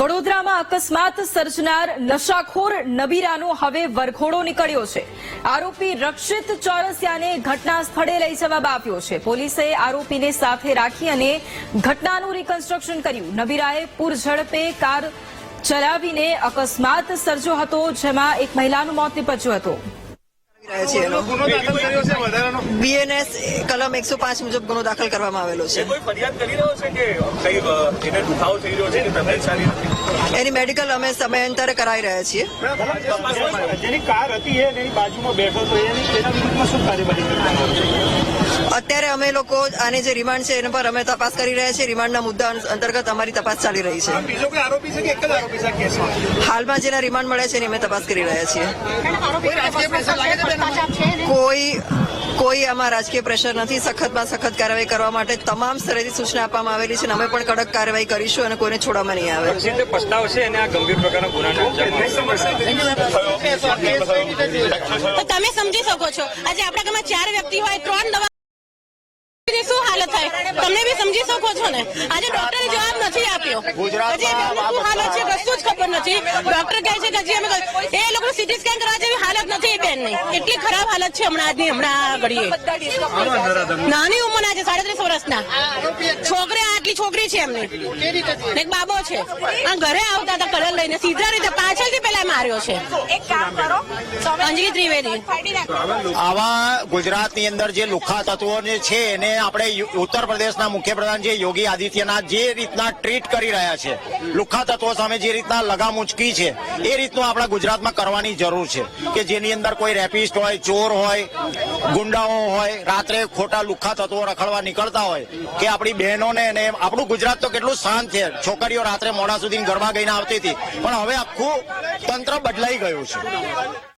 વડોદરામાં અકસ્માત સર્જનાર નશાખોર નબીરાનો હવે વરઘોડો નીકળ્યો છે. આરોપી રક્ષિત ચોરસિયાને ઘટના સ્થળે લઈ જવાબ આપ્યો છે. પોલીસે આરોપીને સાથે રાખી અને ઘટનાનું રિકન્સ્ટ્રક્શન કર્યું. નબીરાએ પૂર ઝડપે કાર ચલાવીને અકસ્માત સર્જ્યો હતો, જેમાં એક મહિલાનું મોત નીપજ્યું હતું. બીએનએસ કલમ એકસો પાંચ મુજબ ગુનો દાખલ કરવામાં આવેલો છે. કોઈ ફરિયાદ કરી રહ્યો છે કે કઈ અ, એને દુખાવો થઈ રહ્યો છે કે તબિયત સારી નથી? એની મેડિકલ અમે સમયાંતરે કરાવી રહ્યા છીએ. જેની કાર હતી એની બાજુમાં બેઠો તો એની એના વિરુદ્ધમાં શું કાર્યવાહી કરવામાં આવશે અત્યારે અમે લોકો આની જે રિમાન્ડ છે એના પર અમે તપાસ કરી રહ્યા છીએ. રિમાન્ડના મુદ્દા અંતર્ગત અમારી તપાસ ચાલી રહી છે. બીજો કોઈ આરોપી છે કે એક જ આરોપી છે આ કેસમાં હાલમાં જેના રિમાન્ડ મળ્યા છે એની અમે તપાસ કરી રહ્યા છીએ. કોઈ કોઈ આમાં રાજકીય પ્રેશર નથી. સખતમાં સખત કાર્યવાહી કરવા માટે તમામ સ્તરેથી સૂચના આપવામાં આવેલી છે અને અમે પણ કડક કાર્યવાહી કરીશું અને કોઈને છોડવામાં નહીં આવે. જે પસ્તાવ છે એને આ ગંભીર પ્રકારના ગુનાને તો તમે સમજી શકો છો. આજે આપણા ઘરમાં ચાર વ્યક્તિ હોય ત્રણ ની શું હાલત થાય? તમે બી સમજી શકો છો ને? આજે ડોક્ટરે જવાબ નથી આપ્યો. હજી શું હાલત છે કશું જ ખબર નથી. ડોક્ટર કહે છે કે હજી અમે એ લોકો સીટી સ્કેન કરવા જેવી હાલત નથી એ બેનની. એટલી ખરાબ હાલત છે હમણાં આજની હમણાં ઘડીએ. નાની ઉંમર છે સાડત્રીસ વર્ષના. છોકરી આટલી છોકરી છે એમની. એક બાબો છે. આ ઘરે આવતા હતા કલર લઈને. સીધા રીતે પાછળથી પેલા માર્યો છે. અંજલી ત્રિવેદી. આવા ગુજરાતની અંદર જે લુખા તત્વો જે છે એને આપણે ઉત્તર પ્રદેશના મુખ્યપ્રધાન જે યોગી આદિત્યનાથ જે રીતના ટ્રીટ કરી રહ્યા છે લુખ્ખા તત્વો સામે જે રીતના લગામ ઉચકી છે એ રીતનું આપણા ગુજરાતમાં કરવાની જરૂર છે કે જેની અંદર કોઈ રેપિસ્ટ હોય ચોર હોય ગુંડાઓ હોય રાત્રે ખોટા લુખા તત્વો રખડવા નીકળતા હોય કે આપણી બહેનોને અને આપણું ગુજરાત તો કેટલું શાંત છે. છોકરીઓ રાત્રે મોડા સુધી ગરબા ગઈને આવતી હતી. પણ હવે આખું તંત્ર બદલાઈ ગયું છે.